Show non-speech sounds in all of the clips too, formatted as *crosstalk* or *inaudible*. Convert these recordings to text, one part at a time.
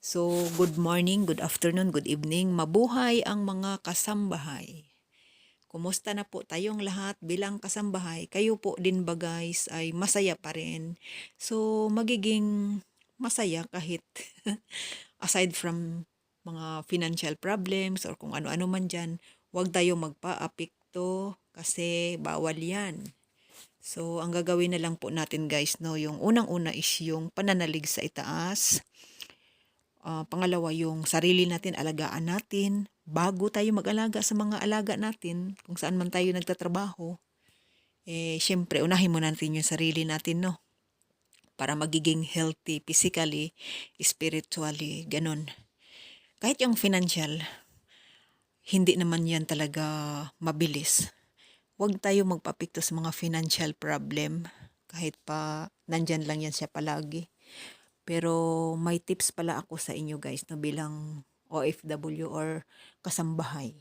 So, good morning, good afternoon, good evening. Mabuhay ang mga kasambahay. Kumusta na po tayong lahat bilang kasambahay? Kayo po din ba guys ay masaya pa rin? So, magiging masaya kahit *laughs* aside from mga financial problems or kung ano-ano man dyan, huwag tayo magpa-apekto kasi bawal yan. So, ang gagawin na lang po natin guys, no, yung unang-una is yung pananalig sa itaas. Ah, pangalawa, yung sarili natin, alagaan natin. Bago tayo mag-alaga sa mga alaga natin, kung saan man tayo nagtatrabaho, eh, syempre, unahin mo natin yung sarili natin, no? Para magiging healthy physically, spiritually, ganun. Kahit yung financial, hindi naman yan talaga mabilis. Huwag tayo magpapikto sa mga financial problem. Kahit pa nandyan lang yan siya palagi. Pero may tips pala ako sa inyo guys no bilang OFW or kasambahay.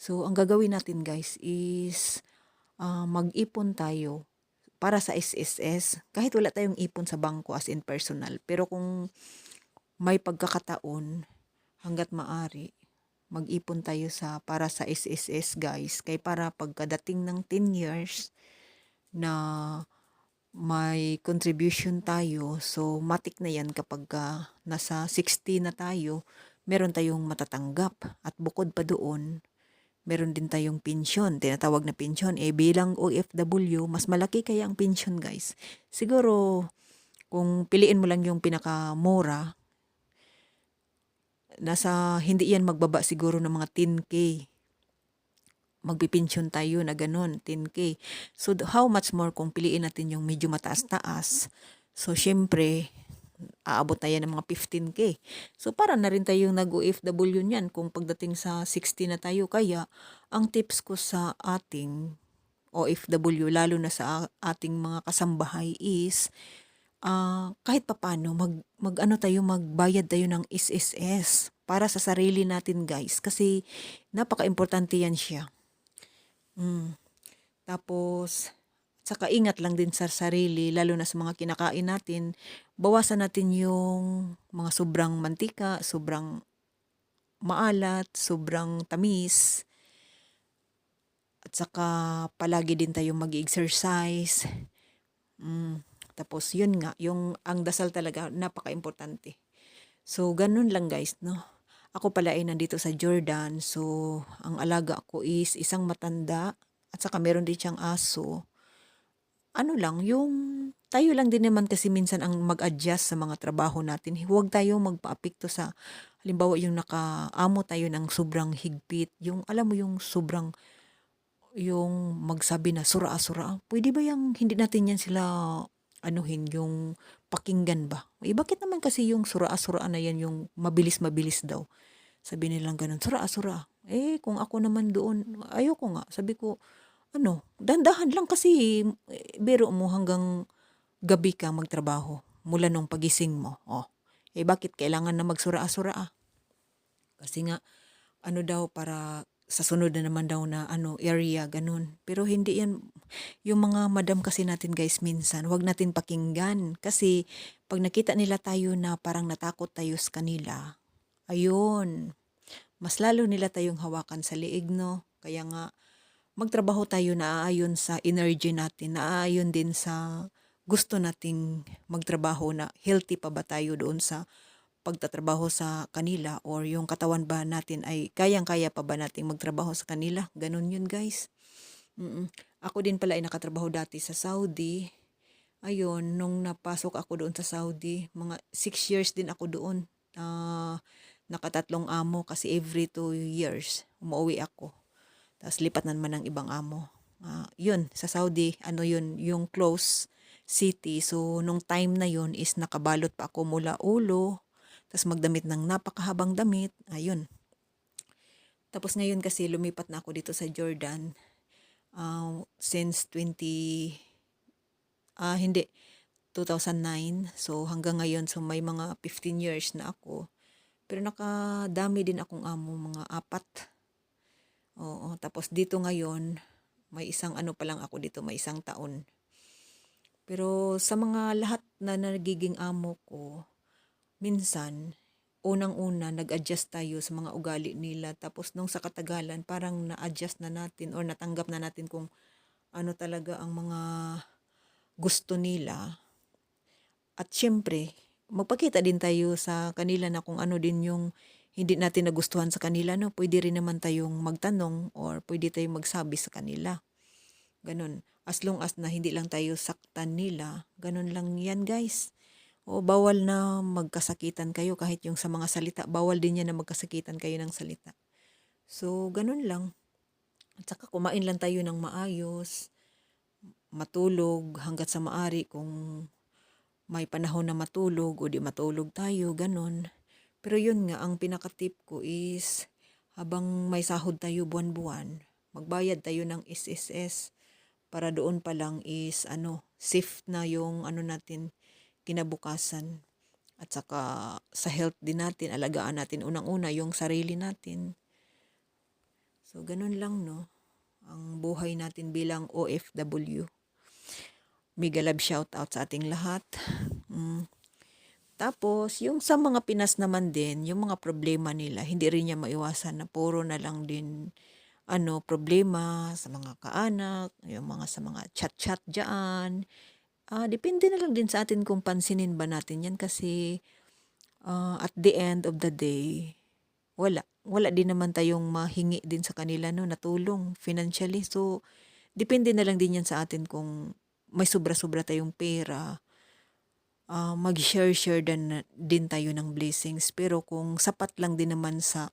So ang gagawin natin guys is ah, mag-ipon tayo para sa SSS kahit wala tayong ipon sa bangko as in personal. Pero kung may pagkakataon hanggat maari mag-ipon tayo sa para sa SSS guys kay para pagkadating ng 10 years na may contribution tayo. So, matik na yan kapag ka nasa 60 na tayo, meron tayong matatanggap. At bukod pa doon, meron din tayong pensyon. Tinatawag na pensyon. Eh, bilang OFW, mas malaki kaya ang pensyon, guys. Siguro, kung piliin mo lang yung pinakamura, nasa, hindi yan magbaba siguro ng mga 10K magpipensyon tayo na ganun, 10K. So, how much more kung piliin natin yung medyo mataas-taas? So, syempre, aabot yan ng mga 15K. So, para na rin tayong nag-OFW niyan kung pagdating sa 60 na tayo. Kaya, ang tips ko sa ating OFW, lalo na sa ating mga kasambahay is, ah kahit papano, mag, mag ano tayo, magbayad tayo ng SSS para sa sarili natin guys. Kasi, napaka-importante yan siya. Mm. Tapos, saka ingat lang din sa sarili, lalo na sa mga kinakain natin. Bawasan natin yung mga sobrang mantika, sobrang maalat, sobrang tamis. At saka palagi din tayong mag-exercise. Mm. Tapos yun nga, yung ang dasal talaga napaka-importante. So ganun lang guys, no. Ako pala ay nandito sa Jordan. So ang alaga ko is isang matanda at saka meron din siyang aso. Ano lang, yung tayo lang din naman kasi minsan ang mag-adjust sa mga trabaho natin. Huwag tayo magpaapekto sa halimbawa yung nakaamo tayo ng sobrang higpit, yung alam mo yung sobrang yung magsabi na sura-sura. Pwede ba yung hindi natin yan sila anuhin yung pakinggan ba? Eh bakit naman kasi yung sura-sura na yan yung mabilis-mabilis daw? Sabi nilang ganun, sura-sura. Eh kung ako naman doon, ayoko nga. Sabi ko, ano, dandahan lang kasi eh, biro mo hanggang gabi ka magtrabaho mula nung pagising mo. Oh. Eh bakit kailangan na magsura-sura ah? Kasi nga, ano daw para sa sunod na naman daw na ano area ganun. Pero hindi yan yung mga madam kasi natin guys minsan, huwag natin pakinggan kasi pag nakita nila tayo na parang natakot tayo sa kanila, ayun, mas lalo nila tayong hawakan sa liig no. Kaya nga magtrabaho tayo na aayon sa energy natin, na aayon din sa gusto nating magtrabaho na healthy pa ba tayo doon sa pagtatrabaho sa kanila or yung katawan ba natin ay kayang-kaya pa ba nating magtrabaho sa kanila. Ganun yun guys. Mm-mm. Ako din pala ay nakatrabaho dati sa Saudi. Ayun, nung napasok ako doon sa Saudi, mga 6 years din ako doon. Ah, nakatatlong amo kasi every 2 years umuwi ako. Tapos lipat na naman ng ibang amo. Ah, yun, sa Saudi, ano yun, yung close city. So, nung time na yun is nakabalot pa ako mula ulo, tapos magdamit ng napakahabang damit. Ayun. Tapos ngayon kasi lumipat na ako dito sa Jordan. ah, since 20, ah hindi, 2009. So hanggang ngayon, so may mga 15 years na ako. Pero nakadami din akong amo, mga apat. Oo, tapos dito ngayon, may isang ano pa lang ako dito, may isang taon. Pero sa mga lahat na nagiging amo ko, minsan, unang-una nag-adjust tayo sa mga ugali nila tapos nung sa katagalan parang na-adjust na natin or natanggap na natin kung ano talaga ang mga gusto nila. At syempre, magpakita din tayo sa kanila na kung ano din yung hindi natin nagustuhan sa kanila, no? Pwede rin naman tayong magtanong or pwede tayong magsabi sa kanila. Ganun. As long as na hindi lang tayo saktan nila, ganun lang yan guys. O bawal na magkasakitan kayo kahit yung sa mga salita, bawal din yan na magkasakitan kayo ng salita. So, ganun lang. At saka kumain lang tayo ng maayos, matulog hanggat sa maari kung may panahon na matulog o di matulog tayo, ganun. Pero yun nga, ang pinaka-tip ko is habang may sahod tayo buwan-buwan, magbayad tayo ng SSS para doon pa lang is ano, safe na yung ano natin kinabukasan. At saka sa health din natin, alagaan natin unang-una yung sarili natin. So ganun lang no, ang buhay natin bilang OFW. Mega love shout out sa ating lahat. Mm. Tapos, yung sa mga Pinas naman din, yung mga problema nila, hindi rin niya maiwasan na puro na lang din ano, problema sa mga kaanak, yung mga sa mga chat-chat dyan. Ah, depende na lang din sa atin kung pansinin ba natin yan kasi ah, at the end of the day, wala. Wala din naman tayong mahingi din sa kanila no, na tulong financially. So, depende na lang din yan sa atin kung may sobra-sobra tayong pera ah, mag-share-share din, din tayo ng blessings. Pero kung sapat lang din naman sa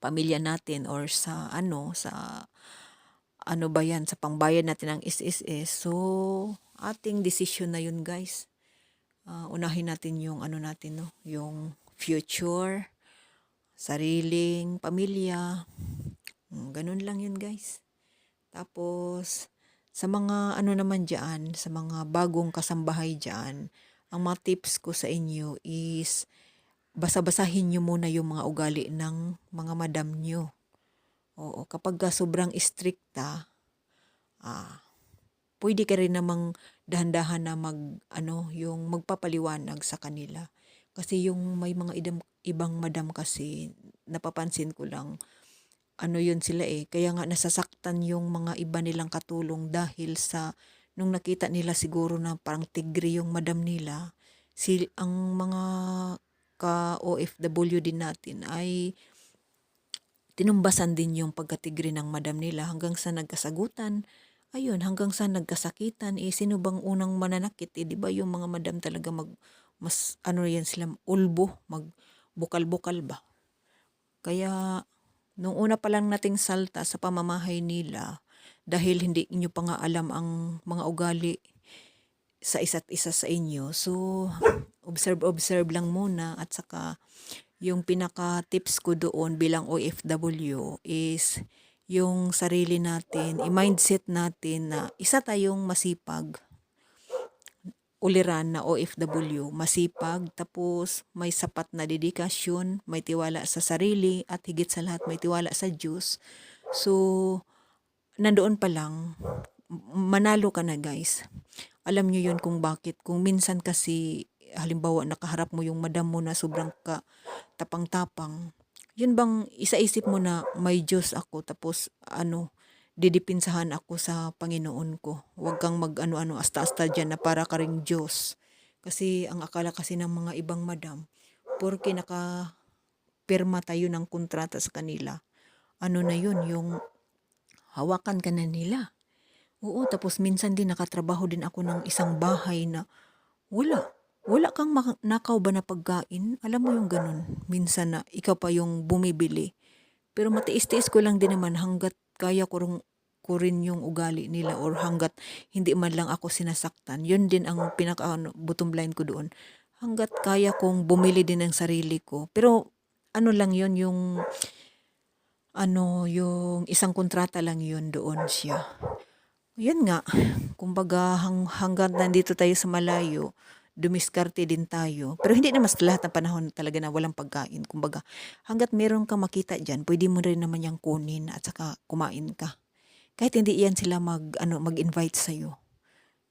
pamilya natin or sa ano, sa ano ba yan, sa pangbayad natin ng SSS. So, ating decision na yun guys. Ah, unahin natin yung ano natin, no? yung future, sariling pamilya. Mm, Ganun lang yun guys. Tapos, sa mga ano naman dyan, sa mga bagong kasambahay dyan, ang mga tips ko sa inyo is basa-basahin nyo muna yung mga ugali ng mga madam nyo. Oo, kapag ka sobrang stricta, ah, pwede ka rin namang dahan-dahan na mag, ano, yung magpapaliwanag sa kanila. Kasi yung may mga idam, ibang madam kasi, napapansin ko lang, ano yun sila eh. Kaya nga nasasaktan yung mga iba nilang katulong dahil sa nung nakita nila siguro na parang tigre yung madam nila, si ang mga ka OFW din natin ay tinumbasan din yung pagkatigre ng madam nila hanggang sa nagkasagutan. Ayun, hanggang sa nagkasakitan, eh, sino bang unang mananakit? Eh, di ba yung mga madam talaga mag, mas, ano yan sila, ulbo, mag, bukal-bukal ba? Kaya, nung una pa lang nating salta sa pamamahay nila, dahil hindi nyo pa nga alam ang mga ugali sa isa't isa sa inyo. So, observe-observe lang muna at saka yung pinaka-tips ko doon bilang OFW is yung sarili natin, i-mindset natin na isa tayong masipag, uliran na OFW, masipag, tapos may sapat na dedikasyon, may tiwala sa sarili, at higit sa lahat may tiwala sa Diyos. So, nandoon pa lang, manalo ka na guys. Alam nyo yun kung bakit. Kung minsan kasi, halimbawa nakaharap mo yung madam mo na sobrang ka tapang-tapang, yun bang isaisip mo na may Diyos ako tapos ano, didipinsahan ako sa Panginoon ko. Huwag kang mag ano-ano asta-asta dyan na para ka ring Diyos. Kasi ang akala kasi ng mga ibang madam, porke naka pirma tayo ng kontrata sa kanila, ano na yun, yung hawakan ka na nila. Oo, tapos minsan din nakatrabaho din ako ng isang bahay na wala. Wala kang nakaw ba na pagkain? Alam mo yung ganun. Minsan na ikaw pa yung bumibili. Pero matiis-tiis ko lang din naman hanggat kaya ko rin, ko rin yung ugali nila or hanggat hindi man lang ako sinasaktan. Yun din ang pinaka ano, bottom line ko doon. Hanggat kaya kong bumili din ng sarili ko. Pero ano lang yun yung ano yung isang kontrata lang yun doon siya. Yun nga, kumbaga hang, hanggang nandito tayo sa malayo, dumiskarte din tayo. Pero hindi naman sa lahat ng panahon talaga na walang pagkain. Kumbaga, hanggat meron kang makita dyan, pwede mo rin naman yung kunin at saka kumain ka. Kahit hindi yan sila mag, ano, mag-invite sa'yo.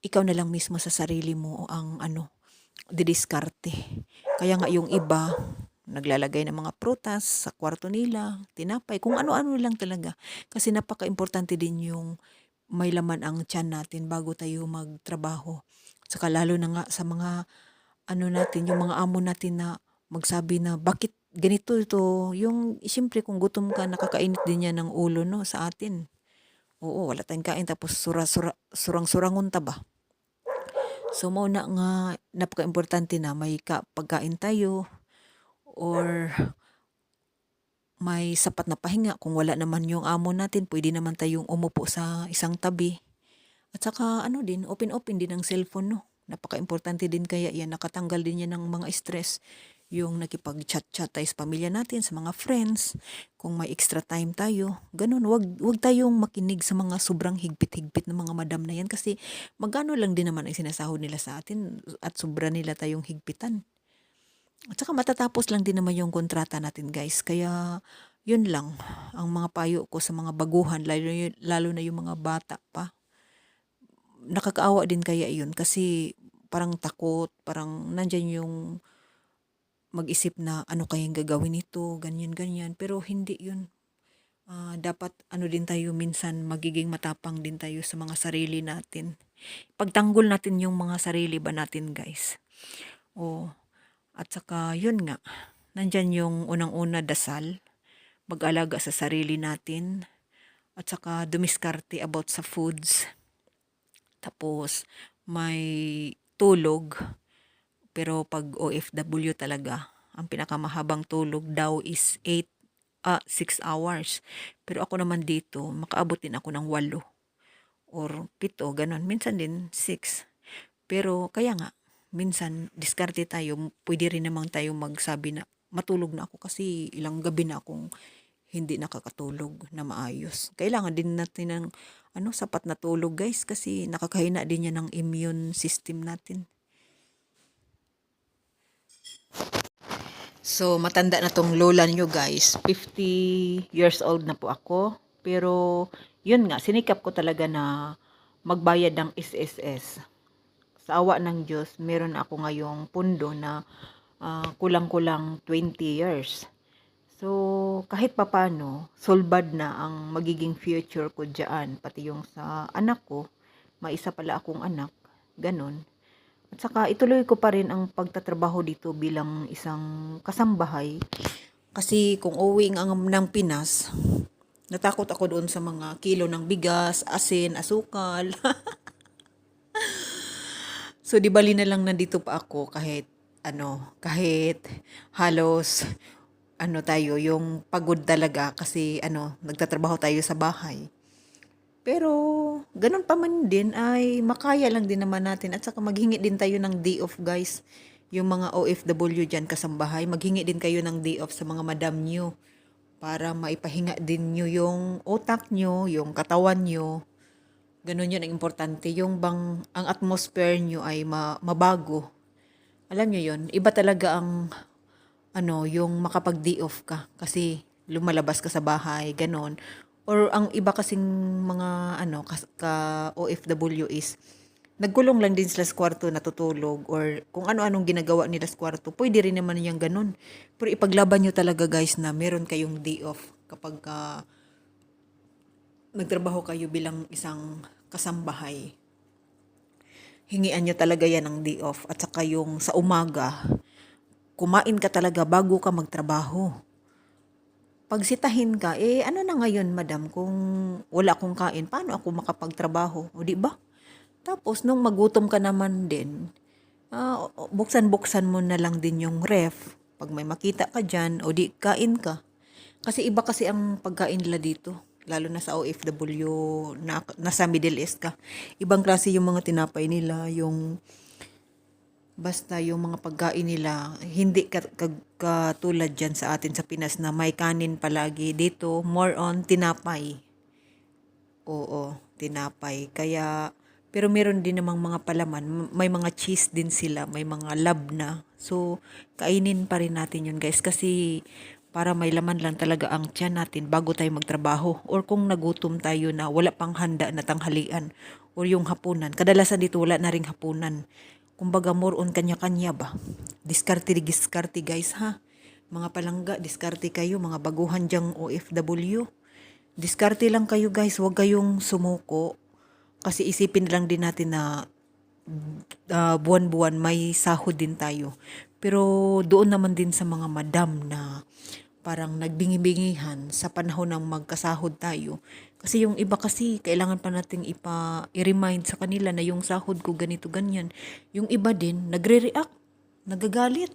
Ikaw na lang mismo sa sarili mo ang ano, didiskarte. Kaya nga yung iba, naglalagay ng mga prutas sa kwarto nila, tinapay, kung ano-ano lang talaga. Kasi napaka-importante din yung may laman ang tiyan natin bago tayo magtrabaho. Saka lalo na nga sa mga ano natin, yung mga amo natin na magsabi na bakit ganito ito, yung siyempre kung gutom ka, nakakainit din yan ng ulo no, sa atin. Oo, wala tayong kain tapos sura, sura, surang-surangon ta ba? So na nga napaka-importante na may ka, pagkain tayo or may sapat na pahinga. Kung wala naman yung amo natin, pwede naman tayong umupo sa isang tabi. At saka ano din, open-open din ang cellphone no. Napaka-importante din kaya yan, nakatanggal din yan ng mga stress. Yung nakipag-chat-chat tayo sa pamilya natin, sa mga friends, kung may extra time tayo. Ganun, wag, wag tayong makinig sa mga sobrang higpit-higpit ng mga madam na yan kasi magano lang din naman ang sinasahod nila sa atin at sobra nila tayong higpitan. At saka matatapos lang din naman yung kontrata natin guys. Kaya yun lang ang mga payo ko sa mga baguhan, lalo, lalo na yung mga bata pa. Nakakaawa din kaya yun kasi parang takot, parang nandyan yung mag-isip na ano kayang gagawin nito, ganyan-ganyan. Pero hindi yun. Ah, dapat ano din tayo minsan magiging matapang din tayo sa mga sarili natin. Pagtanggol natin yung mga sarili ba natin guys. O, at saka yun nga, nandyan yung unang-una dasal, mag-alaga sa sarili natin, at saka dumiskarte about sa foods. Tapos, may tulog, pero pag OFW talaga, ang pinakamahabang tulog daw is 8 ah 6 hours. Pero ako naman dito, makaabot din ako ng 8 or 7, ganun. Minsan din 6. Pero kaya nga, minsan diskarte tayo, pwede rin naman tayo magsabi na matulog na ako kasi ilang gabi na akong hindi nakakatulog na maayos. Kailangan din natin ng ano, sapat na tulog guys kasi nakakahina din yan ng immune system natin. So, matanda na tong lola nyo guys. 50 years old na po ako. Pero, yun nga, sinikap ko talaga na magbayad ng SSS. Sa awa ng Diyos, meron ako ngayong pundo na ah, kulang-kulang 20 years. So, kahit papano, solbad na ang magiging future ko dyan. Pati yung sa anak ko, may isa pala akong anak. Ganon. At saka ituloy ko pa rin ang pagtatrabaho dito bilang isang kasambahay. Kasi kung uwi ang ng Pinas, natakot ako doon sa mga kilo ng bigas, asin, asukal. *laughs* so di bali na lang nandito pa ako kahit ano, kahit halos ano tayo, yung pagod talaga kasi ano, nagtatrabaho tayo sa bahay. Pero ganun pa man din ay makaya lang din naman natin at saka maghingi din tayo ng day off guys. Yung mga OFW dyan kasambahay, maghingi din kayo ng day off sa mga madam nyo para maipahinga din nyo yung utak nyo, yung katawan nyo. Ganun yun ang importante. Yung bang ang atmosphere nyo ay ma- mabago. Alam nyo yun, iba talaga ang ano, yung makapag day off ka kasi lumalabas ka sa bahay, ganon. Or ang iba kasing mga ano kas- ka OFW is nagkulong lang din sila sa kwarto natutulog or kung ano-anong ginagawa nila sa kwarto. Pwede rin naman yung ganun. Pero ipaglaban nyo talaga guys na meron kayong day off kapag ka nagtrabaho kayo bilang isang kasambahay. Hingian nyo talaga yan ng day off. At saka yung sa umaga, kumain ka talaga bago ka magtrabaho pagsitahin ka, eh ano na ngayon madam kung wala akong kain, paano ako makapagtrabaho? O di ba? Tapos nung magutom ka naman din, ah, buksan-buksan mo na lang din yung ref. Pag may makita ka dyan, o di kain ka. Kasi iba kasi ang pagkain nila dito. Lalo na sa OFW, na, nasa Middle East ka. Ibang klase yung mga tinapay nila, yung Basta yung mga pagkain nila, hindi ka- ka- katulad dyan sa atin sa Pinas na may kanin palagi. Dito, more on tinapay. Oo, tinapay. Kaya, pero meron din namang mga palaman. May mga cheese din sila, may mga lab na. So, kainin pa rin natin yun guys. Kasi, para may laman lang talaga ang tiyan natin bago tayo magtrabaho. Or kung nagutom tayo na wala pang handa na tanghalian. Or yung hapunan. Kadalasan dito wala na ring hapunan kumbaga more on kanya-kanya ba. Diskarte diskarte guys ha. mga palangga, diskarte kayo, mga baguhan dyang OFW. Diskarte lang kayo guys, huwag kayong sumuko. Kasi isipin lang din natin na ah, buwan-buwan may sahod din tayo. Pero doon naman din sa mga madam na parang nagbingi-bingihan sa panahon ng magkasahod tayo. Kasi yung iba kasi, kailangan pa nating ipa, i-remind sa kanila na yung sahod ko ganito, ganyan. Yung iba din, nagre-react, nagagalit.